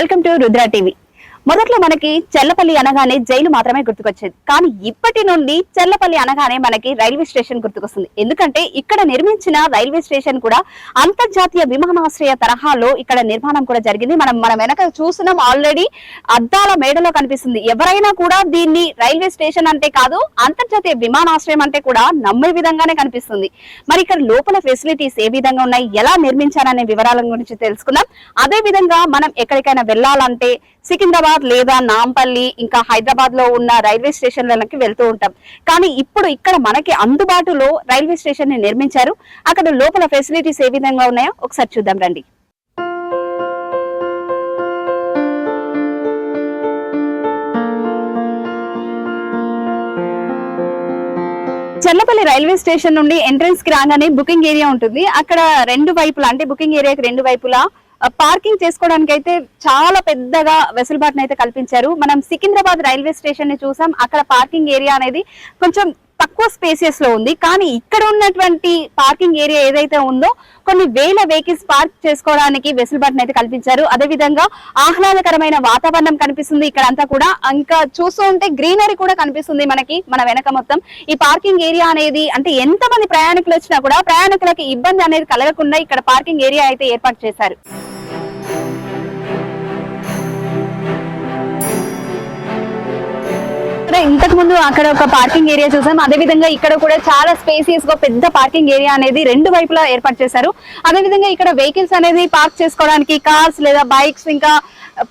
Welcome to Rudra TV. మొదట్లో మనకి చెల్లపల్లి అనగానే జైలు మాత్రమే గుర్తుకొచ్చేది. కానీ ఇప్పటి నుండి చెల్లపల్లి అనగానే మనకి రైల్వే స్టేషన్ గుర్తుకొస్తుంది. ఎందుకంటే ఇక్కడ నిర్మించిన రైల్వే స్టేషన్ కూడా అంతర్జాతీయ విమానాశ్రయ తరహాలో ఇక్కడ నిర్మాణం కూడా జరిగింది. మనం మనం వెనక చూస్తున్నాం ఆల్రెడీ అద్దాల మేడలో కనిపిస్తుంది. ఎవరైనా కూడా దీన్ని రైల్వే స్టేషన్ అంటే కాదు అంతర్జాతీయ విమానాశ్రయం అంటే కూడా నమ్మే విధంగానే కనిపిస్తుంది. మరి ఇక్కడ లోపల ఫెసిలిటీస్ ఏ విధంగా ఉన్నాయి? ఎలా నిర్మించారనే వివరాల గురించి తెలుసుకుందాం. అదే విధంగా మనం ఎక్కడికైనా వెళ్ళాలంటే సికింద్రాబాద్ లేదా నాంపల్లి ఇంకా హైదరాబాద్లో ఉన్న రైల్వే స్టేషన్లకి వెళ్తూ ఉంటాం. కానీ ఇప్పుడు ఇక్కడ మనకి అందుబాటులో రైల్వే స్టేషన్ని నిర్మించారు. అక్కడ లోపల ఫెసిలిటీస్ ఏ విధంగా ఉన్నాయో ఒకసారి చూద్దాం రండి. చల్లపల్లి రైల్వే స్టేషన్ నుండి ఎంట్రన్స్కి రాగానే బుకింగ్ ఏరియా ఉంటుంది. అక్కడ రెండు వైపులా అంటే బుకింగ్ ఏరియాకి రెండు వైపులా పార్కింగ్ చేసుకోవడానికి అయితే చాలా పెద్దగా వెసులుబాటును అయితే కల్పించారు. మనం సికింద్రాబాద్ రైల్వే స్టేషన్ని చూసాం. అక్కడ పార్కింగ్ ఏరియా అనేది కొంచెం తక్కువ స్పేసియస్లో ఉంది. కానీ ఇక్కడ ఉన్నటువంటి పార్కింగ్ ఏరియా ఏదైతే ఉందో కొన్ని వేల వెహికల్స్ పార్క్ చేసుకోవడానికి వెసులుబాటును అయితే కల్పించారు. అదే విధంగా ఆహ్లాదకరమైన వాతావరణం కనిపిస్తుంది ఇక్కడ అంతా కూడా. ఇంకా చూస్తూ ఉంటే గ్రీనరీ కూడా కనిపిస్తుంది మనకి మన వెనక మొత్తం. ఈ పార్కింగ్ ఏరియా అనేది అంటే ఎంత మంది ప్రయాణికులు వచ్చినా కూడా ప్రయాణికులకి ఇబ్బంది అనేది కలగకుండా ఇక్కడ పార్కింగ్ ఏరియా అయితే ఏర్పాటు చేశారు. ఇక్కడ ఇంతకు ముందు అక్కడ ఒక పార్కింగ్ ఏరియా చూసాం. అదే విధంగా ఇక్కడ కూడా చాలా స్పేసియస్గా పెద్ద పార్కింగ్ ఏరియా అనేది రెండు వైపులా ఏర్పాటు చేశారు. అదే విధంగా ఇక్కడ వెహికల్స్ అనేది పార్క్ చేసుకోవడానికి కార్స్ లేదా బైక్స్ ఇంకా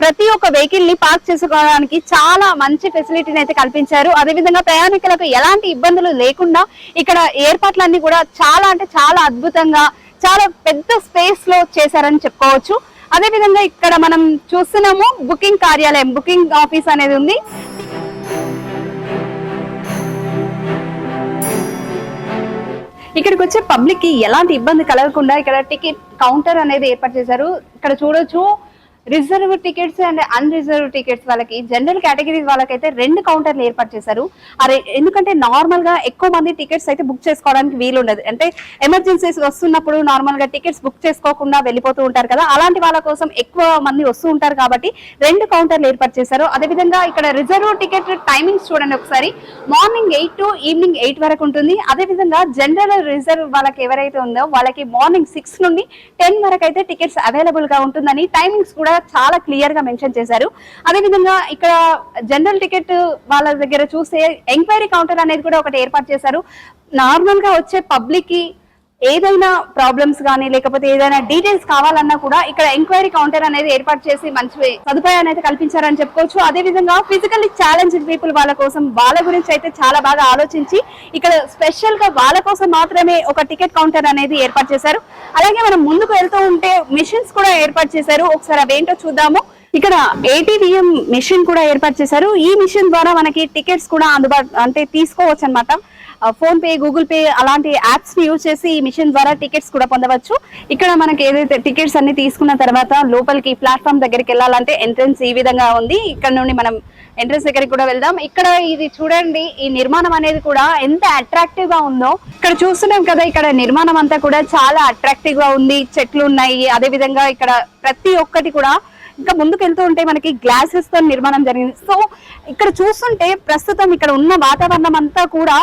ప్రతి ఒక్క వెహికల్ని పార్క్ చేసుకోవడానికి చాలా మంచి ఫెసిలిటీని అయితే కల్పించారు. అదే విధంగా ప్రయాణికులకు ఎలాంటి ఇబ్బందులు లేకుండా ఇక్కడ ఏర్పాట్లన్నీ కూడా చాలా అంటే చాలా అద్భుతంగా చాలా పెద్ద స్పేస్లో చేశారని చెప్పుకోవచ్చు. అదే విధంగా ఇక్కడ మనం చూస్తున్నాము బుకింగ్ కార్యాలయం బుకింగ్ ఆఫీస్ అనేది ఉంది. ఇక్కడికి వచ్చే పబ్లిక్కి ఎలాంటి ఇబ్బంది కలగకుండా ఇక్కడ టికెట్ కౌంటర్ అనేది ఏర్పాటు చేశారు. ఇక్కడ చూడొచ్చు reserve tickets and unreserve tickets వాళ్ళకి జనరల్ కేటగిరీ వాళ్ళకైతే రెండు కౌంటర్లు ఏర్పాటు చేశారు. అరే ఎందుకంటే నార్మల్గా ఎక్కువ మంది టికెట్స్ అయితే బుక్ చేసుకోవడానికి వీలు ఉండదు అంటే ఎమర్జెన్సీస్ వస్తున్నప్పుడు నార్మల్గా టికెట్స్ బుక్ చేసుకోకుండా వెళ్ళిపోతూ ఉంటారు కదా అలాంటి వాళ్ళ కోసం ఎక్కువ మంది వస్తూ ఉంటారు కాబట్టి రెండు కౌంటర్లు ఏర్పాటు చేశారు. అదే విధంగా ఇక్కడ రిజర్వ్ టికెట్ టైమింగ్స్ చూడండి ఒకసారి. Morning eight to evening eight వరకు ఉంటుంది. అదే విధంగా జనరల్ రిజర్వ్ వాళ్ళకి ఎవరైతే ఉందో వాళ్ళకి మార్నింగ్ సిక్స్ నుండి టెన్ వరకు అయితే టికెట్స్ అవైలబుల్గా ఉంటుందని టైమింగ్స్ కూడా చాలా క్లియర్గా మెన్షన్ చేశారు. అదే విధంగా ఇక్కడ జనరల్ టికెట్ వాళ్ళ దగ్గర చూస్తే ఎంక్వైరీ కౌంటర్ అనేది కూడా ఒకటి ఏర్పాటు చేశారు. నార్మల్గా వచ్చే పబ్లిక్కి ఏదైనా ప్రాబ్లమ్స్ కానీ లేకపోతే ఏదైనా డీటెయిల్స్ కావాలన్నా కూడా ఇక్కడ ఎంక్వైరీ కౌంటర్ అనేది ఏర్పాటు చేసి మంచి సదుపాయాన్ని అయితే కల్పించారని చెప్పుకోవచ్చు. అదే విధంగా ఫిజికల్లీ ఛాలెంజ్డ్ పీపుల్ వాళ్ళ కోసం వాళ్ళ గురించి అయితే చాలా బాగా ఆలోచించి ఇక్కడ స్పెషల్గా వాళ్ళ కోసం మాత్రమే ఒక టికెట్ కౌంటర్ అనేది ఏర్పాటు చేశారు. అలాగే మనం ముందుకు వెళ్తూ ఉంటే మిషన్స్ కూడా ఏర్పాటు చేశారు. ఒకసారి అవేంటో చూద్దాము. ఇక్కడ ఏటీవీఎం మిషన్ కూడా ఏర్పాటు చేశారు. ఈ మిషన్ ద్వారా మనకి టికెట్స్ కూడా అందుబాటు అంటే తీసుకోవచ్చు అనమాట ఫోన్ పే గూగుల్ పే అలాంటి యాప్స్ని యూజ్ చేసి ఈ మిషన్ ద్వారా టికెట్స్ కూడా పొందవచ్చు. ఇక్కడ మనకి ఏదైతే టికెట్స్ అన్ని తీసుకున్న తర్వాత లోపలికి ప్లాట్ఫామ్ దగ్గరికి వెళ్ళాలంటే ఎంట్రన్స్ ఈ విధంగా ఉంది. ఇక్కడ నుండి మనం ఎంట్రన్స్ దగ్గరికి కూడా వెళ్దాం. ఇక్కడ ఇది చూడండి ఈ నిర్మాణం అనేది కూడా ఎంత అట్రాక్టివ్గా ఉందో. ఇక్కడ చూస్తున్నాం కదా ఇక్కడ నిర్మాణం అంతా కూడా చాలా అట్రాక్టివ్గా ఉంది. చెట్లు ఉన్నాయి. అదే విధంగా ఇక్కడ ప్రతి ఒక్కటి కూడా ఇంకా ముందుకు వెళ్తూ ఉంటే మనకి గ్లాసెస్తో నిర్మాణం జరిగింది. సో ఇక్కడ చూస్తుంటే ప్రస్తుతం ఇక్కడ ఉన్న వాతావరణం అంతా కూడా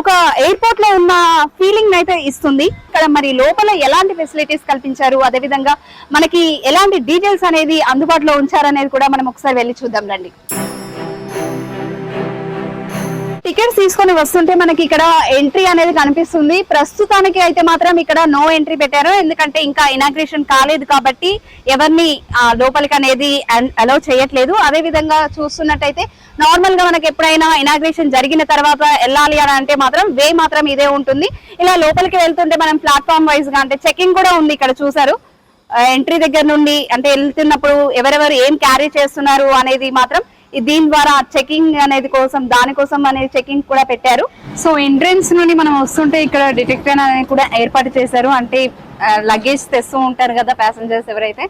ఒక ఎయిర్పోర్ట్లో ఉన్న ఫీలింగ్ అయితే ఇస్తుంది. ఇక్కడ మరి లోపల ఎలాంటి ఫెసిలిటీస్ కల్పించారు? అదే విధంగా మనకి ఎలాంటి డీటెయిల్స్ అనేది అందుబాటులో ఉంచారనేది కూడా మనం ఒకసారి వెళ్ళి చూద్దాం రండి. టికెట్స్ తీసుకొని వస్తుంటే మనకి ఇక్కడ ఎంట్రీ అనేది కనిపిస్తుంది. ప్రస్తుతానికి అయితే మాత్రం ఇక్కడ నో ఎంట్రీ పెట్టారు. ఎందుకంటే ఇంకా ఇనాగ్రేషన్ కాలేదు కాబట్టి ఎవరిని లోపలికి అనేది అలౌ చేయట్లేదు. అదే విధంగా చూస్తున్నట్టయితే నార్మల్గా మనకి ఎప్పుడైనా ఇనాగ్రేషన్ జరిగిన తర్వాత వెళ్ళాలి అని అంటే మాత్రం వే మాత్రం ఇదే ఉంటుంది. ఇలా లోపలికి వెళ్తుంటే మనం ప్లాట్ఫామ్ వైజ్గా అంటే చెకింగ్ కూడా ఉంది ఇక్కడ చూసారు ఎంట్రీ దగ్గర నుండి అంటే వెళ్తున్నప్పుడు ఎవరెవరు ఏం క్యారీ చేస్తున్నారు అనేది మాత్రం దీని ద్వారా చెకింగ్ అనేది కోసం దానికోసం అనేది చెకింగ్ కూడా పెట్టారు. సో ఎంట్రెన్స్ నుండి మనం వస్తుంటే ఇక్కడ డిటెక్టర్ అనేది కూడా ఏర్పాటు చేశారు. అంటే లగేజ్ తెస్తూ ఉంటారు కదా ప్యాసింజర్స్ ఎవరైతే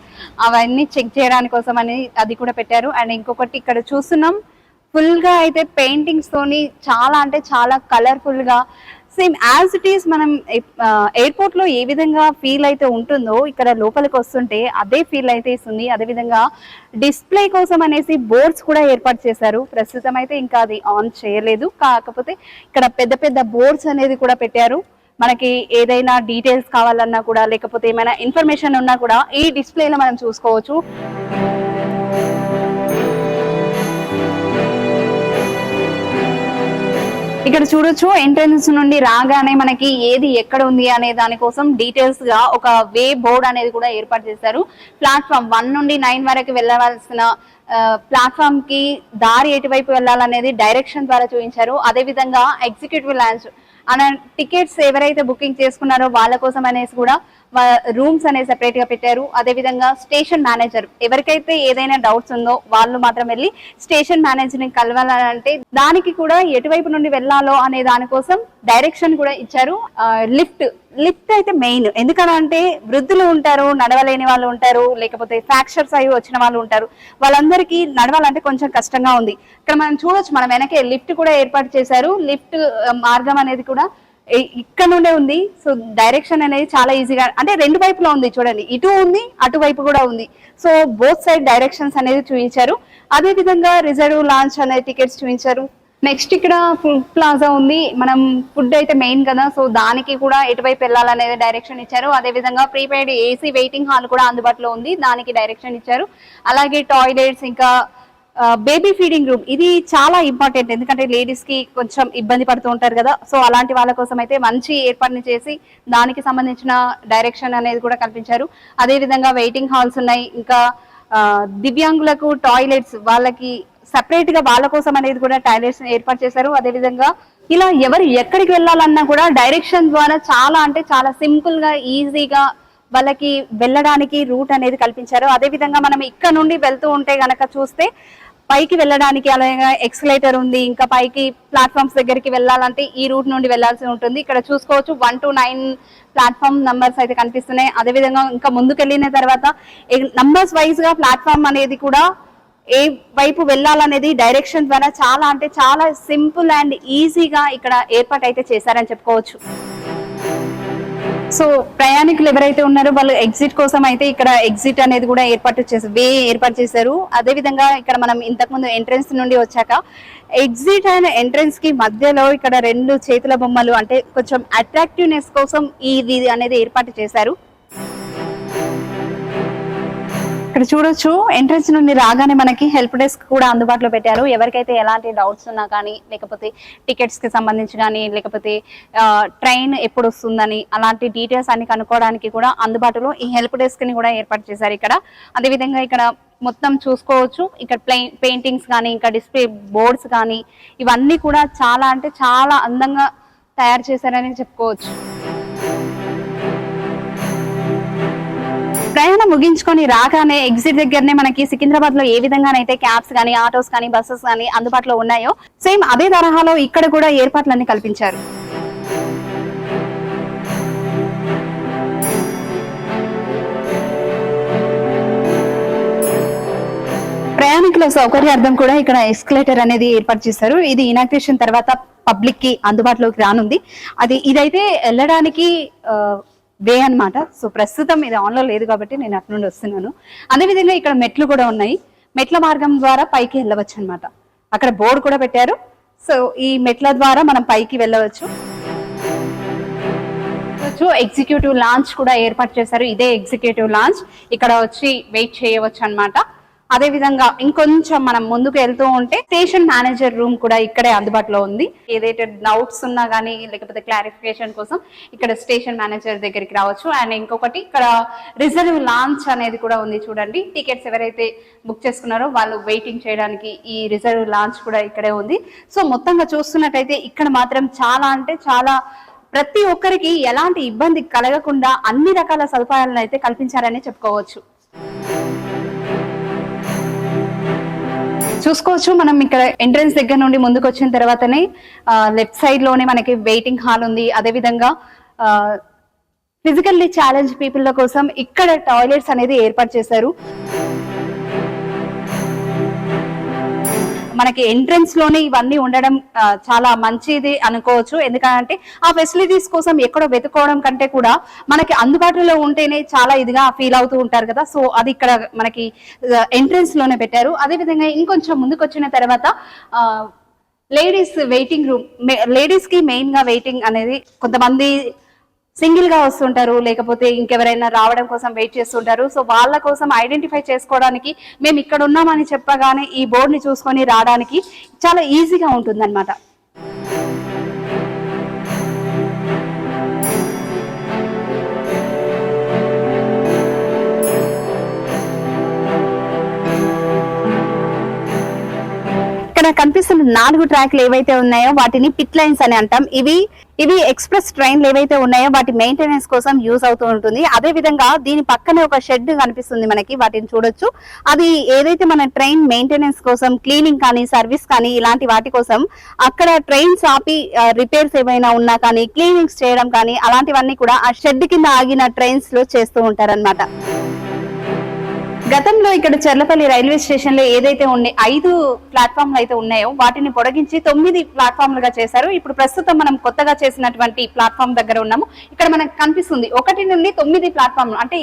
అవన్నీ చెక్ చేయడానికి కోసం అని అది కూడా పెట్టారు. అండ్ ఇంకొకటి ఇక్కడ చూస్తున్నాం ఫుల్గా అయితే పెయింటింగ్స్ తోని చాలా అంటే చాలా కలర్ఫుల్గా సేమ్ యాజ్ ఇట్ ఈస్ మనం ఎయిర్పోర్ట్లో ఏ విధంగా ఫీల్ అయితే ఉంటుందో ఇక్కడ లోపలికి వస్తుంటే అదే ఫీల్ అయితే ఇస్తుంది అదే విధంగా డిస్ప్లే కోసం అనేసి బోర్డ్స్ కూడా ఏర్పాటు చేశారు. ప్రస్తుతం అయితే ఇంకా అది ఆన్ చేయలేదు. కాకపోతే ఇక్కడ పెద్ద పెద్ద బోర్డ్స్ అనేది కూడా పెట్టారు. మనకి ఏదైనా డీటెయిల్స్ కావాలన్నా కూడా లేకపోతే ఏమైనా ఇన్ఫర్మేషన్ ఉన్నా కూడా ఈ డిస్ప్లేలో మనం చూసుకోవచ్చు. ఇక్కడ చూడొచ్చు ఎంట్రన్స్ నుండి రాగానే మనకి ఏది ఎక్కడ ఉంది అనే దానికోసం డీటెయిల్స్గా ఒక వే బోర్డ్ అనేది కూడా ఏర్పాటు చేశారు. ప్లాట్ఫామ్ వన్ నుండి నైన్ వరకు వెళ్ళవలసిన ప్లాట్ఫామ్కి దారి ఎటువైపు వెళ్ళాలనేది డైరెక్షన్ ద్వారా చూపించారు. అదే విధంగా ఎగ్జిక్యూటివ్ లాంచ్ అలా టికెట్స్ ఎవరైతే బుకింగ్ చేసుకున్నారో వాళ్ళ కోసం అనేసి కూడా రూమ్స్ అనేది సెపరేట్గా పెట్టారు. అదే విధంగా స్టేషన్ మేనేజర్ ఎవరికైతే ఏదైనా డౌట్స్ ఉందో వాళ్ళు మాత్రం వెళ్ళి స్టేషన్ మేనేజర్ని కలవాలంటే దానికి కూడా ఎటువైపు నుండి వెళ్ళాలో అనే దానికోసం డైరెక్షన్ కూడా ఇచ్చారు. లిఫ్ట్ లిఫ్ట్ అయితే మెయిన్ ఎందుకనంటే వృద్ధులు ఉంటారు నడవలేని వాళ్ళు ఉంటారు లేకపోతే ఫ్రాక్చర్స్ అయి వచ్చిన వాళ్ళు ఉంటారు. వాళ్ళందరికీ నడవాలంటే కొంచెం కష్టంగా ఉంది. ఇక్కడ మనం చూడొచ్చు మనం వెనకే లిఫ్ట్ కూడా ఏర్పాటు చేశారు. లిఫ్ట్ మార్గం అనేది కూడా ఇక్కడ నుండే ఉంది. సో డైరెక్షన్ అనేది చాలా ఈజీగా అంటే రెండు వైపులో ఉంది చూడండి. ఇటు ఉంది అటువైపు కూడా ఉంది. సో బోత్ సైడ్ డైరెక్షన్స్ అనేది చూపించారు. అదే విధంగా రిజర్వ్ లాంచ్ అనే టికెట్స్ చూపించారు. నెక్స్ట్ ఇక్కడ ఫుడ్ ప్లాజా ఉంది. మనం ఫుడ్ అయితే మెయిన్ కదా. సో దానికి కూడా ఎటువైపు వెళ్ళాలనేది డైరెక్షన్ ఇచ్చారు. అదే విధంగా ప్రీపెయిడ్ ఏసీ వెయిటింగ్ హాల్ కూడా అందుబాటులో ఉంది. దానికి డైరెక్షన్ ఇచ్చారు. అలాగే టాయిలెట్స్ ఇంకా బేబీ ఫీడింగ్ రూమ్ ఇది చాలా ఇంపార్టెంట్ ఎందుకంటే లేడీస్కి కొంచెం ఇబ్బంది పడుతూ ఉంటారు కదా. సో అలాంటి వాళ్ళ కోసం అయితే మంచి ఏర్పాటుని చేసి దానికి సంబంధించిన డైరెక్షన్ అనేది కూడా కల్పించారు. అదే విధంగా వెయిటింగ్ హాల్స్ ఉన్నాయి. ఇంకా దివ్యాంగులకు టాయిలెట్స్ వాళ్ళకి సపరేట్గా వాళ్ళ కోసం అనేది కూడా టాయిలెట్స్ ఏర్పాటు చేశారు. అదే విధంగా ఇలా ఎవరు ఎక్కడికి వెళ్ళాలన్నా కూడా డైరెక్షన్ ద్వారా చాలా అంటే చాలా సింపుల్గా ఈజీగా వాళ్ళకి వెళ్ళడానికి రూట్ అనేది కల్పించారు. అదే విధంగా మనం ఇక్కడ నుండి వెళ్తూ ఉంటే గనక చూస్తే పైకి వెళ్ళడానికి అలాగే ఎక్స్కలేటర్ ఉంది. ఇంకా పైకి ప్లాట్ఫామ్స్ దగ్గరికి వెళ్ళాలంటే ఈ రూట్ నుండి వెళ్ళాల్సి ఉంటుంది. ఇక్కడ చూసుకోవచ్చు one two nine platform numbers అయితే కనిపిస్తున్నాయి. అదే విధంగా ఇంకా ముందుకెళ్ళిన తర్వాత నంబర్స్ వైజ్గా ప్లాట్ఫామ్ అనేది కూడా ఏ వైపు వెళ్ళాలనేది డైరెక్షన్ ద్వారా చాలా అంటే చాలా సింపుల్ అండ్ ఈజీగా ఇక్కడ ఏర్పాటు అయితే చేశారని చెప్పుకోవచ్చు. సో ప్రయాణికులు ఎవరైతే ఉన్నారో వాళ్ళు ఎగ్జిట్ కోసం అయితే ఇక్కడ ఎగ్జిట్ అనేది కూడా ఏర్పాటు చేశారు వే ఏర్పాటు చేశారు. అదే విధంగా ఇక్కడ మనం ఇంతకుముందు ఎంట్రెన్స్ ఎంట్రన్స్ నుండి వచ్చాక ఎగ్జిట్ అండ్ ఎంట్రన్స్కి మధ్యలో ఇక్కడ రెండు చేతుల బొమ్మలు అంటే కొంచెం అట్రాక్టివ్నెస్ కోసం ఇది అనేది ఏర్పాటు చేశారు. ఇక్కడ చూడొచ్చు. ఎంట్రన్స్ నుండి రాగానే మనకి హెల్ప్ డెస్క్ కూడా అందుబాటులో పెట్టారు. ఎవరికైతే ఎలాంటి డౌట్స్ ఉన్నా కానీ లేకపోతే టికెట్స్కి సంబంధించి కానీ లేకపోతే ట్రైన్ ఎప్పుడు వస్తుందని అలాంటి డీటెయిల్స్ అన్ని కనుక్కోవడానికి కూడా అందుబాటులో ఈ హెల్ప్ డెస్క్ని కూడా ఏర్పాటు చేశారు ఇక్కడ. అదేవిధంగా ఇక్కడ మొత్తం చూసుకోవచ్చు. ఇక్కడ ప్లే పెయింటింగ్స్ కానీ ఇంకా డిస్ప్లే బోర్డ్స్ కానీ ఇవన్నీ కూడా చాలా అంటే చాలా అందంగా తయారు చేశారని చెప్పుకోవచ్చు. ప్రయాణం ముగించుకొని రాగానే ఎగ్జిట్ దగ్గరనే మనకి సికింద్రాబాద్లో ఏ విధంగానైతే క్యాబ్స్ కానీ ఆటోస్ కానీ బస్సెస్ కానీ అందుబాటులో ఉన్నాయో సేమ్ అదే తరహాలో ఇక్కడ కూడా ఏర్పాట్లన్నీ కల్పించారు. ప్రయాణికుల సౌకర్యార్థం కూడా ఇక్కడ ఎస్కలేటర్ అనేది ఏర్పాటు చేశారు. ఇది ఇనాగ్రేషన్ తర్వాత పబ్లిక్కి అందుబాటులోకి రానుంది. అది ఇదైతే వెళ్ళడానికి వే అన్నమాట. సో ప్రస్తుతం ఇది ఆన్లో లేదు కాబట్టి నేను అటు నుండి వస్తున్నాను. అదేవిధంగా ఇక్కడ మెట్లు కూడా ఉన్నాయి. మెట్ల మార్గం ద్వారా పైకి వెళ్ళవచ్చు అన్నమాట. అక్కడ బోర్డు కూడా పెట్టారు. సో ఈ మెట్ల ద్వారా మనం పైకి వెళ్ళవచ్చు. ఎగ్జిక్యూటివ్ లాంచ్ కూడా ఏర్పాటు చేశారు. ఇదే ఎగ్జిక్యూటివ్ లాంచ్. ఇక్కడ వచ్చి వెయిట్ చేయవచ్చు అన్నమాట. అదే విధంగా ఇంకొంచెం మనం ముందుకు వెళ్తూ ఉంటే స్టేషన్ మేనేజర్ రూమ్ కూడా ఇక్కడే అందుబాటులో ఉంది. ఏదైతే డౌట్స్ ఉన్నా కానీ లేకపోతే క్లారిఫికేషన్ కోసం ఇక్కడ స్టేషన్ మేనేజర్ దగ్గరికి రావచ్చు. అండ్ ఇంకొకటి ఇక్కడ రిజర్వ్ లాంచ్ అనేది కూడా ఉంది చూడండి. టికెట్స్ ఎవరైతే బుక్ చేసుకున్నారో వాళ్ళు వెయిటింగ్ చేయడానికి ఈ రిజర్వ్ లాంచ్ కూడా ఇక్కడే ఉంది. సో మొత్తంగా చూస్తున్నట్టయితే ఇక్కడ మాత్రం చాలా అంటే చాలా ప్రతి ఒక్కరికి ఎలాంటి ఇబ్బంది కలగకుండా అన్ని రకాల సదుపాయాలను అయితే కల్పించారని చెప్పుకోవచ్చు. చూసుకోవచ్చు. మనం ఇక్కడ ఎంట్రన్స్ దగ్గర నుండి ముందుకు వచ్చిన తర్వాతనే లెఫ్ట్ సైడ్లోనే మనకి వెయిటింగ్ హాల్ ఉంది. అదే విధంగా ఫిజికల్లీ ఛాలెంజ్ పీపుల్ కోసం ఇక్కడ టాయిలెట్స్ అనేది ఏర్పాటు చేశారు. మనకి ఎంట్రన్స్లోనే ఇవన్నీ ఉండడం చాలా మంచిది అనుకోవచ్చు. ఎందుకంటే ఆ ఫెసిలిటీస్ కోసం ఎక్కడో వెతుకోవడం కంటే కూడా మనకి అందుబాటులో ఉంటేనే చాలా ఇదిగా ఫీల్ అవుతూ ఉంటారు కదా. సో అది ఇక్కడ మనకి ఎంట్రన్స్లోనే పెట్టారు. అదే విధంగా ఇంకొంచెం ముందుకు వచ్చిన తర్వాత లేడీస్ వెయిటింగ్ రూమ్ లేడీస్కి మెయిన్గా వెయిటింగ్ అనేది కొంతమంది సింగిల్గా వస్తుంటారు లేకపోతే ఇంకెవరైనా రావడం కోసం వెయిట్ చేస్తుంటారు. సో వాళ్ళ కోసం ఐడెంటిఫై చేసుకోవడానికి మేము ఇక్కడ ఉన్నామని చెప్పగానే ఈ బోర్డుని చూసుకొని రావడానికి చాలా ఈజీగా ఉంటుంది అనమాట నాలుగు ట్రాక్లు ఏవైతే ఉన్నాయో వాటిని పిట్ లైన్స్ అని అంటాం. ఇవి ఇవి ఎక్స్ప్రెస్ ట్రైన్లు ఏవైతే ఉన్నాయో వాటి మెయింటెనెన్స్ కోసం యూజ్ అవుతూ ఉంటుంది. అదే విధంగా దీని పక్కనే ఒక షెడ్ కనిపిస్తుంది మనకి వాటిని చూడొచ్చు. అది ఏదైతే మన ట్రైన్ మెయింటెనెన్స్ కోసం క్లీనింగ్ కానీ సర్వీస్ కానీ ఇలాంటి వాటి కోసం అక్కడ ట్రైన్స్ ఆపి రిపేర్స్ ఏమైనా ఉన్నా కానీ క్లీనింగ్స్ చేయడం కానీ అలాంటివన్నీ కూడా ఆ షెడ్ కింద ఆగిన ట్రైన్స్లో చేస్తూ ఉంటారన్నమాట. గతంలో ఇక్కడ చెర్లపల్లి రైల్వే స్టేషన్లో ఏదైతే ఉండే ఐదు ప్లాట్ఫామ్లు అయితే ఉన్నాయో వాటిని పొడిగించి తొమ్మిది ప్లాట్ఫామ్లుగా చేశారు. ఇప్పుడు ప్రస్తుతం మనం కొత్తగా చేసినటువంటి ప్లాట్ఫామ్ దగ్గర ఉన్నాము. ఇక్కడ మనకు కనిపిస్తుంది ఒకటి నుండి తొమ్మిది ప్లాట్ఫామ్లు. అంటే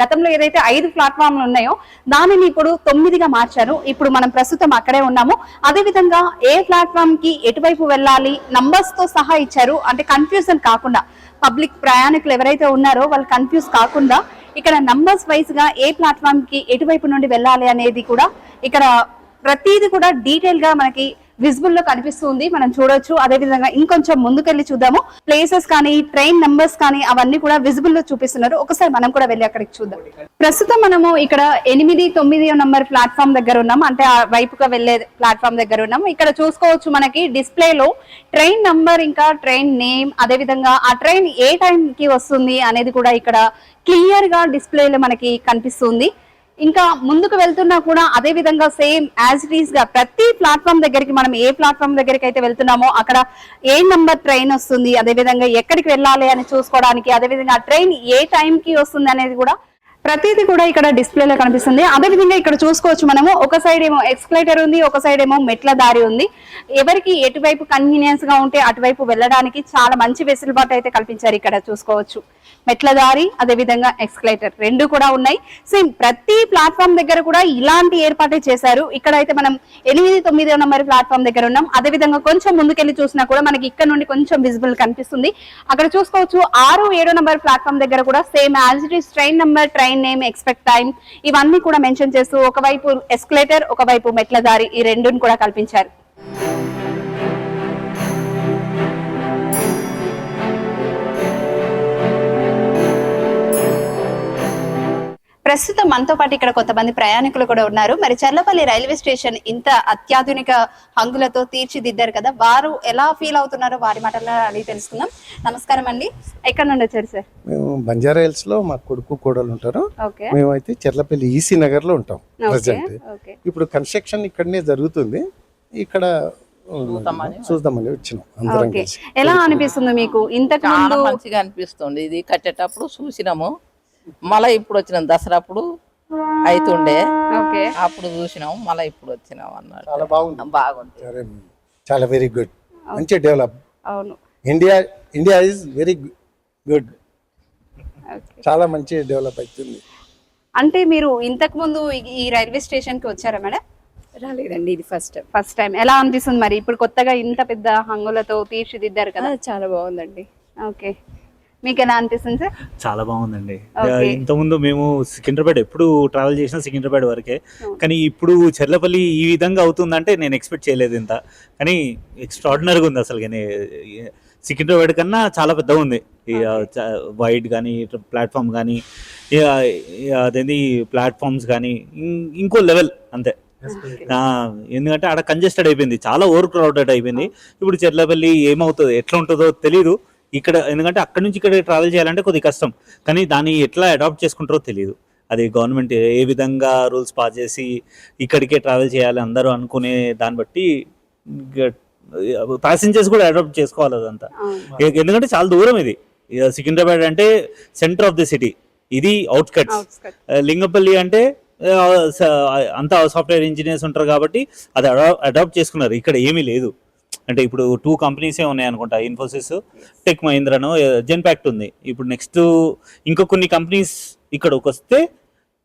గతంలో ఏదైతే ఐదు ప్లాట్ఫామ్లు ఉన్నాయో దానిని ఇప్పుడు తొమ్మిదిగా మార్చారు. ఇప్పుడు మనం ప్రస్తుతం అక్కడే ఉన్నాము. అదేవిధంగా ఏ ప్లాట్ఫామ్కి ఎటువైపు వెళ్ళాలి నంబర్స్తో సహా ఇచ్చారు. అంటే కన్ఫ్యూజన్ కాకుండా పబ్లిక్ ప్రయాణికులు ఎవరైతే ఉన్నారో వాళ్ళు కన్ఫ్యూజ్ కాకుండా ఇక్కడ నంబర్స్ వైజ్గా ఏ ప్లాట్ఫామ్కి ఎటువైపు నుండి వెళ్ళాలి అనేది కూడా ఇక్కడ ప్రతిది కూడా డీటెయిల్గా మనకి విజిబుల్లో కనిపిస్తుంది. మనం చూడొచ్చు. అదే విధంగా ఇంకొంచెం ముందుకెళ్ళి చూద్దాము. ప్లేసెస్ కానీ ట్రైన్ నెంబర్స్ కానీ అవన్నీ కూడా విజిబుల్లో చూపిస్తున్నారు. ఒకసారి మనం కూడా వెళ్ళి అక్కడికి చూద్దాం. ప్రస్తుతం మనము ఇక్కడ ఎనిమిది తొమ్మిది నంబర్ ప్లాట్ఫామ్ దగ్గర ఉన్నాం. అంటే ఆ వైపుగా వెళ్ళే ప్లాట్ఫామ్ దగ్గర ఉన్నాం. ఇక్కడ చూసుకోవచ్చు మనకి డిస్ప్లే లో ట్రైన్ నంబర్ ఇంకా ట్రైన్ నేమ్ అదే విధంగా ఆ ట్రైన్ ఏ టైం కి వస్తుంది అనేది కూడా ఇక్కడ క్లియర్గా డిస్ప్లేలో మనకి కనిపిస్తుంది. ఇంకా ముందుకు వెళ్తున్నా కూడా అదే విధంగా సేమ్ యాజ్ ఇట్ ఈస్గా ప్రతి ప్లాట్ఫామ్ దగ్గరికి మనం ఏ ప్లాట్ఫామ్ దగ్గరికి అయితే వెళ్తున్నామో అక్కడ ఏ నంబర్ ట్రైన్ వస్తుంది అదే విధంగా ఎక్కడికి వెళ్ళాలి అని చూసుకోవడానికి అదే విధంగా ఆ ట్రైన్ ఏ టైంకి వస్తుంది అనేది కూడా ప్రతిదీ కూడా ఇక్కడ డిస్ప్లేలో కనిపిస్తుంది. అదే విధంగా ఇక్కడ చూసుకోవచ్చు మనము. ఒక సైడ్ ఏమో ఎక్స్కలేటర్ ఉంది ఒక సైడ్ ఏమో మెట్ల దారి ఉంది. ఎవరికి ఎటువైపు కన్వీనియన్స్గా ఉంటే అటువైపు వెళ్ళడానికి చాలా మంచి వెసులుబాటు అయితే కల్పించారు ఇక్కడ చూసుకోవచ్చు. మెట్ల దారి అదే విధంగా ఎక్స్కలేటర్ రెండు కూడా ఉన్నాయి. సేమ్ ప్రతి ప్లాట్ఫామ్ దగ్గర కూడా ఇలాంటి ఏర్పాటే చేశారు. ఇక్కడ అయితే మనం ఎనిమిది తొమ్మిది నెంబర్ ప్లాట్ఫామ్ దగ్గర ఉన్నాం. అదే విధంగా కొంచెం ముందుకెళ్ళి చూసినా కూడా మనకి ఇక్కడ నుండి కొంచెం విజిబుల్ కనిపిస్తుంది. అక్కడ చూసుకోవచ్చు ఆరు ఏడో నెంబర్ ప్లాట్ఫామ్ దగ్గర కూడా same as it is train number train name expect time ఇవన్నీ కూడా మెన్షన్ చేస్తూ ఒకవైపు ఎస్కలేటర్ ఒకవైపు మెట్ల దారి ఈ రెండును కూడా కల్పించారు. ప్రస్తుతం మనతో పాటు ఇక్కడ కొంతమంది ప్రయాణికులు కూడా ఉన్నారు. మరి చర్లపల్లి రైల్వే స్టేషన్ ఇంత అత్యాధునిక హంగులతో తీర్చిదిద్దారు కదా వారు ఎలా ఫీల్ అవుతున్నారో వారి మాటల్లో అడిగి తెలుసుకుందాం. నమస్కారం అండి. ఎక్కడ నుండి వచ్చారు సార్? మేము బంజారా హిల్స్లో మా కొడుకు కోడలు ఉంటారు. ఓకే. మేమైతే చెర్లపల్లి ఈసీ నగర్లో ఉంటాం ప్రజెంట్. ఇప్పుడు కన్స్ట్రక్షన్ ఇక్కడనే జరుగుతుంది. ఇక్కడ చూద్దామని వచ్చినాం ఎలా అనిపిస్తుంది మీకు? ఇంతకు ముందు మంచిగా అనిపిస్తుంది. ఇది కట్టేటప్పుడు చూసినాము. మళ్ళీ ఇప్పుడు వచ్చినాం దసరా అప్పుడు అవుతుండే ఓకే. అప్పుడు చూసినాము మళ్ళీ ఇప్పుడు వచ్చినాం అన్నాడు చాలా బాగుంది. బాగుంది. చాలా వెరీ గుడ్ మంచి డెవలప్ అవును. India India is very good okay. చాలా మంచి డెవలప్ అవుతుంది. అంటే మీరు ఇంతకు ముందు ఈ రైల్వే స్టేషన్కి వచ్చారా మేడం? రాలేదండి ఇది ఫస్ట్ ఫస్ట్ టైం ఎలా అనిపిస్తుంది మరి? ఇప్పుడు కొత్తగా ఇంత పెద్ద హంగులతో తీర్చిదిద్దారు కదా. చాలా బాగుందండి. ఓకే. మీకు ఎలా అనిపిస్తుంది సార్? చాలా బాగుందండి. ఇంతకుముందు మేము సికింద్రాబాద్ ఎప్పుడు ట్రావెల్ చేసిన సికింద్రాబాద్ వరకే. కానీ ఇప్పుడు చెర్లపల్లి ఈ విధంగా అవుతుందంటే నేను ఎక్స్పెక్ట్ చేయలేదు ఇంత. కానీ ఎక్స్ట్రాడినరీగా ఉంది అసలు. కానీ సికింద్రాబాద్ కన్నా చాలా పెద్దగా ఉంది. ఈ వైడ్ కానీ ప్లాట్ఫామ్ కానీ ఇక, ఇక అదేంది ప్లాట్ఫామ్స్ కానీ ఇంకో లెవెల్ అంతే. ఆ, ఎందుకంటే ఆడ కంజెస్టెడ్ అయిపోయింది. చాలా ఓవర్ క్రౌడెడ్ అయిపోయింది ఇప్పుడు చెర్లపల్లి ఏమవుతుందో ఎట్లా ఉంటుందో తెలీదు. ఇక్కడ ఎందుకంటే అక్కడ నుంచి ఇక్కడ ట్రావెల్ చేయాలంటే కొద్ది కష్టం. కానీ దాన్ని ఎట్లా అడాప్ట్ చేసుకుంటారో తెలియదు అది గవర్నమెంట్ ఏ విధంగా రూల్స్ పాస్ చేసి ఇక్కడికే ట్రావెల్ చేయాలి అందరూ అనుకునే దాన్ని బట్టి ప్యాసింజర్స్ కూడా అడాప్ట్ చేసుకోవాలి అదంతా. ఎందుకంటే చాలా దూరం ఇది. సికింద్రాబాద్ అంటే సెంటర్ ఆఫ్ ది సిటీ ఇది Outskirts. లింగపల్లి అంటే అంతా సాఫ్ట్వేర్ ఇంజనీర్స్ ఉంటారు కాబట్టి అది అడాప్ట్ చేసుకున్నారు. ఇక్కడ ఏమీ లేదు. అంటే ఇప్పుడు టూ కంపెనీసే ఉన్నాయి అనుకుంటా ఇన్ఫోసిస్ టెక్ మహీంద్రాను జెన్పాక్ట్ ఉంది. ఇప్పుడు నెక్స్ట్ ఇంకా కొన్ని కంపెనీస్ ఇక్కడికి వస్తే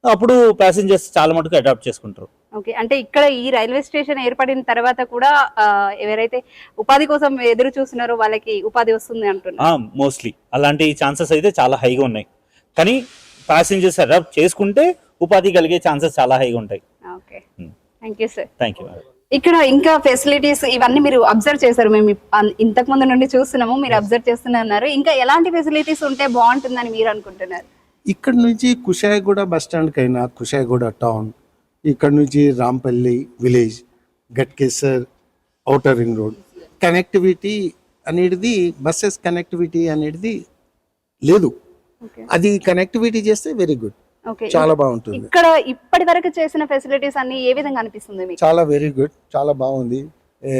అప్పుడు ప్యాసింజర్స్ చాలా మటుకు అడాప్ట్ చేసుకుంటారు. ఓకే అంటే ఇక్కడ ఈ రైల్వే స్టేషన్ ఏర్పడిన తర్వాత కూడా ఎవరైతే ఉపాధి కోసం ఎదురు చూస్తున్నారో వాళ్ళకి ఉపాధి వస్తుంది అంటున్నారు. మోస్ట్లీ అలాంటి ఛాన్సెస్ అయితే చాలా హైగా ఉన్నాయి. కానీ ప్యాసింజర్స్ అడాప్ట్ చేసుకుంటే ఉపాధి కలిగే ఛాన్సెస్ చాలా హైగా ఉంటాయి. Okay. Thank you sir thank you ఇక్కడ ఇంకా ఫెసిలిటీస్ ఇవన్నీ మీరు అబ్జర్వ్ చేశారు. మేము ఇంతకు ముందు నుండి చూస్తున్నాము మీరు అబ్జర్వ్ చేస్తున్నారు ఇంకా ఎలాంటి ఫెసిలిటీస్ ఉంటే బాగుంటుందని మీరు అనుకుంటున్నారు? ఇక్కడ నుంచి కుషాయిగూడ బస్ స్టాండ్కి అయినా కుషాయిగూడ టౌన్ ఇక్కడ నుంచి Rampalli village Ghatkesar outer ring road connectivity అనేది బస్సెస్ కనెక్టివిటీ అనేది లేదు. అది కనెక్టివిటీ చేస్తే వెరీ గుడ్ చాలా బాగుంటుంది. ఇక్కడ ఇప్పటి వరకు చేసిన ఫెసిలిటీస్ అన్ని ఏ విధంగా అనిపిస్తుంది మీకు? చాలా వెరీ గుడ్ చాలా బాగుంది.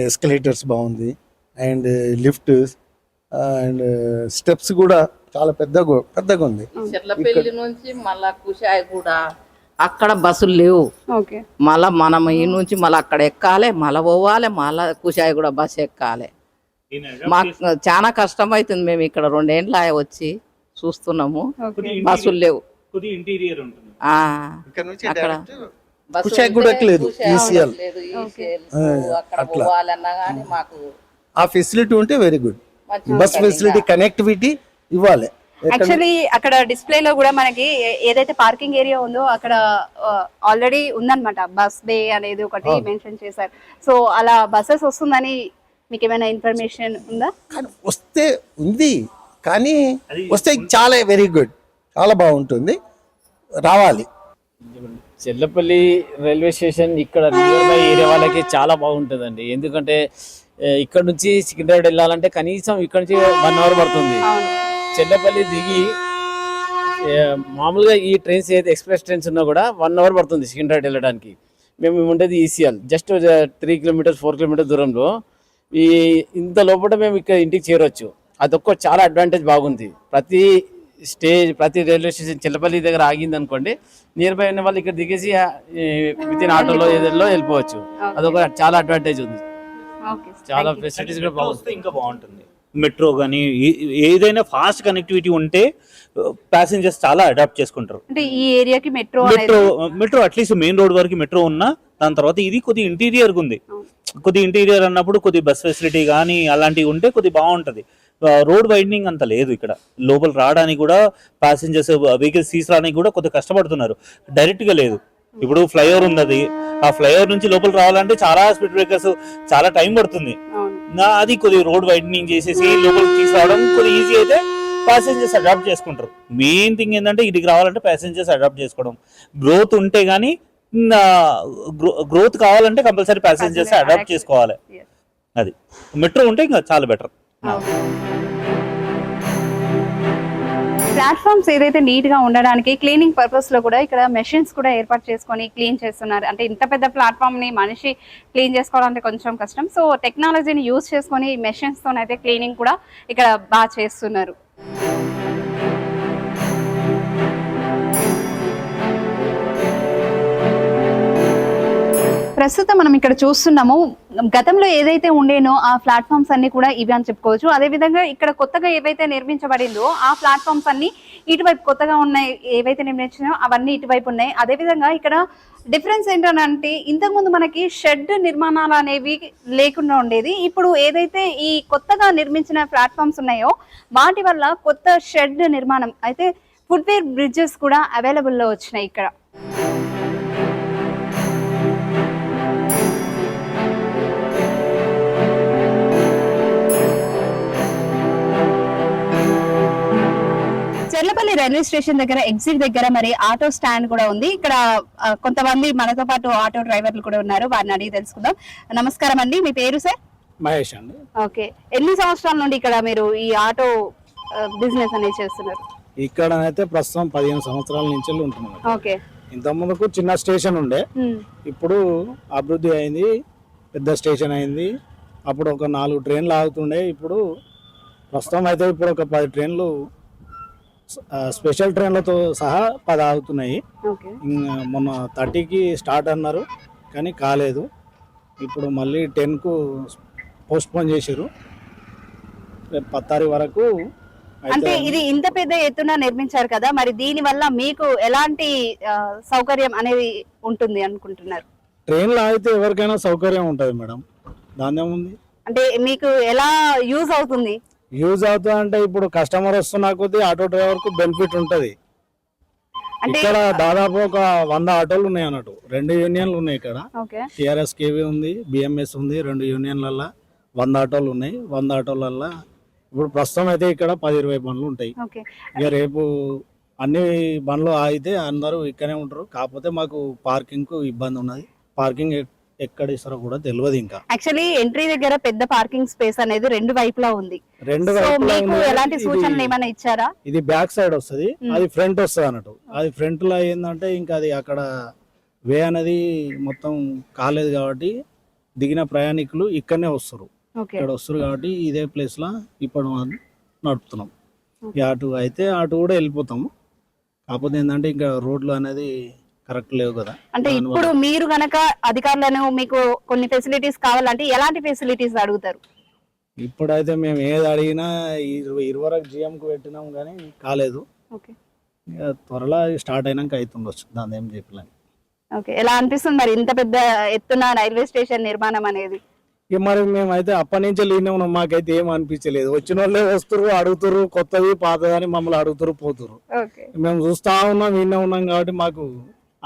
ఎస్కలేటర్స్ బాగుంది. అండ్ లిఫ్ట్ అండ్ స్టెప్స్ కూడా చాలా పెద్దగా పెద్దగా ఉంది. నుంచి మళ్ళా కుషాయి కూడా అక్కడ బస్సులు లేవు. ఓకే మళ్ళా మనం ఈ నుంచి మళ్ళీ అక్కడ ఎక్కాలి మళ్ళీ పోవాలి మళ్ళా కుషాయి కూడా బస్సు ఎక్కాలి. మాకు చాలా కష్టం అవుతుంది మేము ఇక్కడ రెండేండ్ల వచ్చి చూస్తున్నాము. బస్సులు లేవు. ఇంటీరియర్ ఉంటుంది. ఆ. ఇక్కడ నుంచి అక్కడ. లేదు. ఆ, అట్లా. ఫెసిలిటీ ఉంటే very good bus facility connectivity ఇవ్వాలి. యాక్చువల్లీ అక్కడ డిస్ప్లే లో కూడా మనకి ఏదైతే పార్కింగ్ ఏరియా ఉందో అక్కడ ఆల్రెడీ ఉందన్నమాట. బస్ బే అనేది ఒకటి మెన్షన్ చేశారు. సో అలా బస్సెస్ వస్తుందని మీకు ఏమైనా ఇన్ఫర్మేషన్ ఉందా? వస్తే ఉంది. కానీ వస్తే చాలా వెరీ గుడ్ చాలా బాగుంటుంది. రావాలి. చెల్లపల్లి రైల్వే స్టేషన్ ఇక్కడ నియర్ బై ఏరియా వాళ్ళకి చాలా బాగుంటుందండి. ఎందుకంటే ఇక్కడ నుంచి సికింద్రాబాద్ వెళ్ళాలంటే కనీసం ఇక్కడ నుంచి వన్ అవర్ పడుతుంది. అవును. చెల్లపల్లి దిగి మామూలుగా ఈ ట్రైన్స్ ఏదైతే ఎక్స్ప్రెస్ ట్రైన్స్ ఉన్నా కూడా వన్ అవర్ పడుతుంది సికింద్రాబాద్ వెళ్ళడానికి. మేము ఉండేది ECIL just three kilometres four kilometres దూరంలో. ఈ ఇంత లోపల మేము ఇక్కడ ఇంటికి చేరొచ్చు. అదొక్క చాలా అడ్వాంటేజ్ బాగుంది. ప్రతి స్టేజ్ ప్రతి రైల్వే స్టేషన్ చిల్లపల్లి దగ్గర ఆగింది అనుకోండి నియర్ బై ఉన్న వాళ్ళు ఇక్కడ దిగేసి విత్ ఇన్ ఆటోలో ఏదో వెళ్ళిపోవచ్చు. అదొక చాలా అడ్వాంటేజ్ ఉంది. ఓకే. చాలా ఫెసిలిటీస్ కూడా మెట్రో బాగుంది ఇంకా బాగుంటుంది. మెట్రో కానీ ఏదైనా ఫాస్ట్ కనెక్టివిటీ ఉంటే ప్యాసింజర్స్ చాలా అడాప్ట్ చేసుకుంటారు. అంటే ఈ ఏరియాకి metro metro metro at least main road వరకు మెట్రో ఉన్నా దాని తర్వాత ఇది కొద్ది ఇంటీరియర్ ఉంది. కొద్ది ఇంటీరియర్ అన్నప్పుడు కొద్ది బస్ ఫెసిలిటీ కానీ అలాంటివి ఉంటే కొద్ది బాగుంటది. రోడ్ వైడనింగ్ అంత లేదు ఇక్కడ. లోపల రావడానికి కూడా ప్యాసింజర్స్ వెహికల్స్ తీసుకురావడానికి కూడా కొద్దిగా కష్టపడుతున్నారు. డైరెక్ట్గా లేదు. ఇప్పుడు ఫ్లైఓవర్ ఉంది అది ఆ ఫ్లైఓవర్ నుంచి లోపల రావాలంటే చాలా స్పీడ్ బ్రేకర్స్ చాలా టైం పడుతుంది. అది కొద్దిగా రోడ్ వైడనింగ్ చేసేసి లోపలికి తీసుకురావడం కొద్దిగా ఈజీ అయితే ప్యాసింజర్స్ అడాప్ట్ చేసుకుంటారు. మెయిన్ థింగ్ ఏంటంటే ఇటుకి రావాలంటే ప్యాసింజర్స్ అడాప్ట్ చేసుకోవడం. గ్రోత్ ఉంటే గానీ గ్రోత్ కావాలంటే కంపల్సరీ ప్యాసింజర్స్ అడాప్ట్ చేసుకోవాలి. అది. మెట్రో ఉంటే ఇంకా చాలా బెటర్. ప్లాట్ఫామ్స్ ఏదైతే నీట్గా ఉండడానికి క్లీనింగ్ పర్పస్లో కూడా ఇక్కడ మెషిన్స్ కూడా ఏర్పాటు చేసుకొని క్లీన్ చేస్తున్నారు. అంటే ఇంత పెద్ద ప్లాట్ఫామ్ని మనిషి క్లీన్ చేసుకోవడం అంటే కొంచెం కష్టం. సో టెక్నాలజీని యూజ్ చేసుకొని మెషిన్స్ తోనైతే క్లీనింగ్ కూడా ఇక్కడ బాగా చేస్తున్నారు. ప్రస్తుతం మనం ఇక్కడ చూస్తున్నాము గతంలో ఏదైతే ఉండేనో ఆ ప్లాట్ఫామ్స్ అన్ని కూడా ఇవి అని చెప్పుకోవచ్చు. అదే విధంగా ఇక్కడ కొత్తగా ఏవైతే నిర్మించబడిందో ఆ ప్లాట్ఫామ్స్ అన్ని ఇటువైపు కొత్తగా ఉన్నాయి ఏవైతే నిర్మించినాయో అవన్నీ ఇటువైపు ఉన్నాయి. అదే విధంగా ఇక్కడ డిఫరెన్స్ ఏంటంటే ఇంతకుముందు మనకి షెడ్ నిర్మాణాలు అనేవి లేకుండా ఉండేది. ఇప్పుడు ఏదైతే ఈ కొత్తగా నిర్మించిన ప్లాట్ఫామ్స్ ఉన్నాయో వాటి వల్ల కొత్త షెడ్ నిర్మాణం అయితే ఫుట్వేర్ బ్రిడ్జెస్ కూడా అవైలబుల్లో వచ్చినాయి ఇక్కడ. చెర్లపల్లి రైల్వే స్టేషన్ దగ్గర ఎగ్జిట్ దగ్గర మరి ఆటో స్టాండ్ కూడా ఉంది. ఇక్కడ కొంతమంది మనతో పాటు ఆటో డ్రైవర్లు కూడా ఉన్నారు. వారిని అడిగి తెలుసుకుందాం. నమస్కారం అండి. మీ పేరు సార్? మహేష్ అండి. ఓకే. ఎన్ని సంవత్సరాల నుండి ఇక్కడ మీరు ఈ ఆటో బిజినెస్ అనేది చేస్తున్నారు? ఇక్కడనైతే ప్రస్తుతం పదిహేను సంవత్సరాల నుంచి ఉంటున్నాం. ఓకే. ఇంత ముందుకు చిన్న స్టేషన్ ఉండే. ఇప్పుడు అభివృద్ధి అయింది పెద్ద స్టేషన్ అయింది. అప్పుడు ఒక నాలుగు ట్రైన్లు ఆగుతుండే. ఇప్పుడు ప్రస్తుతం అయితే ఇప్పుడు ఒక పది ట్రైన్లు స్పెషల్ ట్రైన్లతో సహా పది ఆగుతున్నాయి మొన్న థర్టీకి స్టార్ట్ అన్నారు కానీ కాలేదు. ఇప్పుడు మళ్ళీ టెన్కు పోస్ట్ పోన్ చేసారు రేపు పత్తారి వరకు అంటే ఇది ఇంత పెద్ద ఎత్తున నిర్మించారు కదా మరి దీని వల్ల మీకు ఎలాంటి సౌకర్యం అనేది ఉంటుంది అనుకుంటున్నారు? ట్రైన్లో అయితే ఎవరికైనా సౌకర్యం ఉంటుంది మేడం. దాని ఏముంది? అంటే మీకు ఎలా యూజ్ అవుతుంది? యూజ్ అవుతుంది అంటే ఇప్పుడు కస్టమర్ వస్తున్నా కొద్దీ ఆటో డ్రైవర్కు బెనిఫిట్ ఉంటుంది. ఇక్కడ దాదాపు ఒక వంద ఆటోలు ఉన్నాయి అన్నట్టు. రెండు యూనియన్లు ఉన్నాయి ఇక్కడ. టిఆర్ఎస్ కేవీ ఉంది బిఎంఎస్ ఉంది రెండు యూనియన్లల్లో వంద ఆటోలు ఉన్నాయి. వంద ఆటోలల్లో ఇప్పుడు ప్రస్తుతం అయితే ఇక్కడ పది ఇరవై బండ్లు ఉంటాయి. ఇక రేపు అన్ని బండ్లు ఆగితే అందరూ ఇక్కడే ఉంటారు. కాకపోతే మాకు పార్కింగ్కు ఇబ్బంది ఉన్నది. పార్కింగ్ ఎక్కడ ఇస్తారో కూడా తెలియదు ఇంకా. యాక్చువల్లీ ఎంట్రీ దగ్గర పెద్ద పార్కింగ్ స్పేస్ అనేది రెండు వైపులా ఉంది. రెండు సో వైపులా మీకు ఉంది. ఎలాంటి ఇది- సూచనలు ఏమైనా ఇచ్చారా? ఇది బ్యాక్ సైడ్ వస్తుంది. మ్మ్. అది ఫ్రంట్ వస్తుంది అన్నట్టు. అది ఫ్రంట్లో ఏంటంటే ఇంకా అది అక్కడ వే అనేది మొత్తం కాలేదు కాబట్టి దిగిన ప్రయాణికులు ఇక్కడనే వస్తారు. ఓకే ఇక్కడ వస్తారు కాబట్టి ఇదే ప్లేస్లో ఇప్పుడు మనం నడుపుతున్నాం. అటు అయితే అటు కూడా వెళ్ళిపోతాము. కాకపోతే ఏంటంటే ఇంకా రోడ్లు అనేది కరెక్ట్ లేవు కదా? అంటే ఇప్పుడు మీరు గనక అధికారులను మీకు కొన్ని ఫెసిలిటీస్ కావాలంటే ఎలాంటి ఫెసిలిటీస్ అడుగుతారు? ఇప్పుడైతే మేము ఏది అడిగినా ఇరవై ఇరువరకు జిఎంకు పెట్టినాం కానీ కాలేదు. త్వరలో స్టార్ట్ అయినాక అవుతుండొచ్చు దాని ఏం చెప్పలేం. ఓకే. ఎలా అనిపిస్తుంది మరి ఇంత పెద్ద ఎత్తున రైల్వే స్టేషన్ నిర్మాణం అనేది? ఇక మరి మేమైతే అప్పటి నుంచే లీనే ఉన్నాం మాకైతే ఏం అనిపించలేదు. వచ్చిన వాళ్ళే వస్తురు అడుగుతురు కొత్తది పాతదని మమ్మల్ని అడుగుతురు పోతురు ఓకే. మేము చూస్తా ఉన్నాం వినే ఉన్నాం కాబట్టి మాకు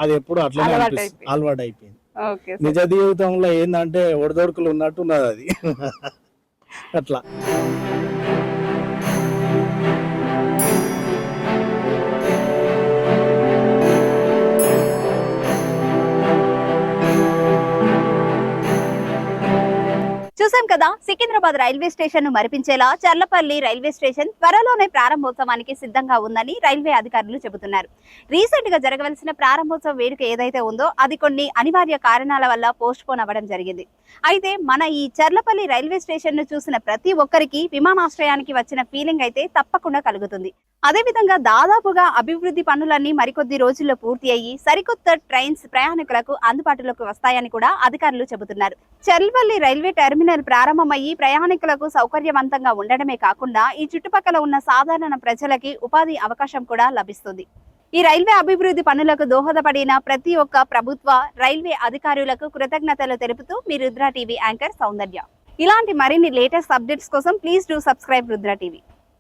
అది ఎప్పుడు అట్లనే అలవాటు అనిపిస్తుంది. అయిపోయింది. అలవాటు అయిపోయింది నిజ జీవితంలో ఏంటంటే ఒడిదొడుకులు ఉన్నట్టు ఉన్నది అది. అట్లా. చూసాం కదా సికింద్రాబాద్ రైల్వే స్టేషన్ను మరిపించేలా చర్లపల్లి రైల్వే స్టేషన్ త్వరలోనే ప్రారంభోత్సవానికి సిద్ధంగా ఉందని రైల్వే అధికారులు చెబుతున్నారు. రీసెంట్గా జరగవలసిన ప్రారంభోత్సవ వేడుక ఏదైతే ఉందో అది కొన్ని అనివార్య కారణాల వల్ల పోస్ట్ పోన్ అవ్వడం జరిగింది. అయితే మన ఈ చర్లపల్లి రైల్వే స్టేషన్ను చూసిన ప్రతి ఒక్కరికి విమానాశ్రయానికి వచ్చిన ఫీలింగ్ అయితే తప్పకుండా కలుగుతుంది. అదేవిధంగా దాదాపుగా అభివృద్ధి పనులన్నీ మరికొద్ది రోజుల్లో పూర్తి అయ్యి సరికొత్త ట్రైన్స్ ప్రయాణికులకు అందుబాటులోకి వస్తాయని కూడా అధికారులు చెబుతున్నారు. చర్లపల్లి రైల్వే టెర్మినల్ టెర్మినల్ ప్రారంభమయ్యి ప్రయాణికులకు సౌకర్యవంతంగా ఉండడమే కాకుండా ఈ చుట్టుపక్కల ఉన్న సాధారణ ప్రజలకి ఉపాధి అవకాశం కూడా లభిస్తుంది. ఈ రైల్వే అభివృద్ధి పనులకు దోహదపడిన ప్రతి ఒక్క ప్రభుత్వ రైల్వే అధికారులకు కృతజ్ఞతలు తెలుపుతూ మీ రుద్ర టీవీ యాంకర్ సౌందర్య. ఇలాంటి మరిన్ని లేటెస్ట్ అప్డేట్స్ కోసం please do subscribe Rudra TV.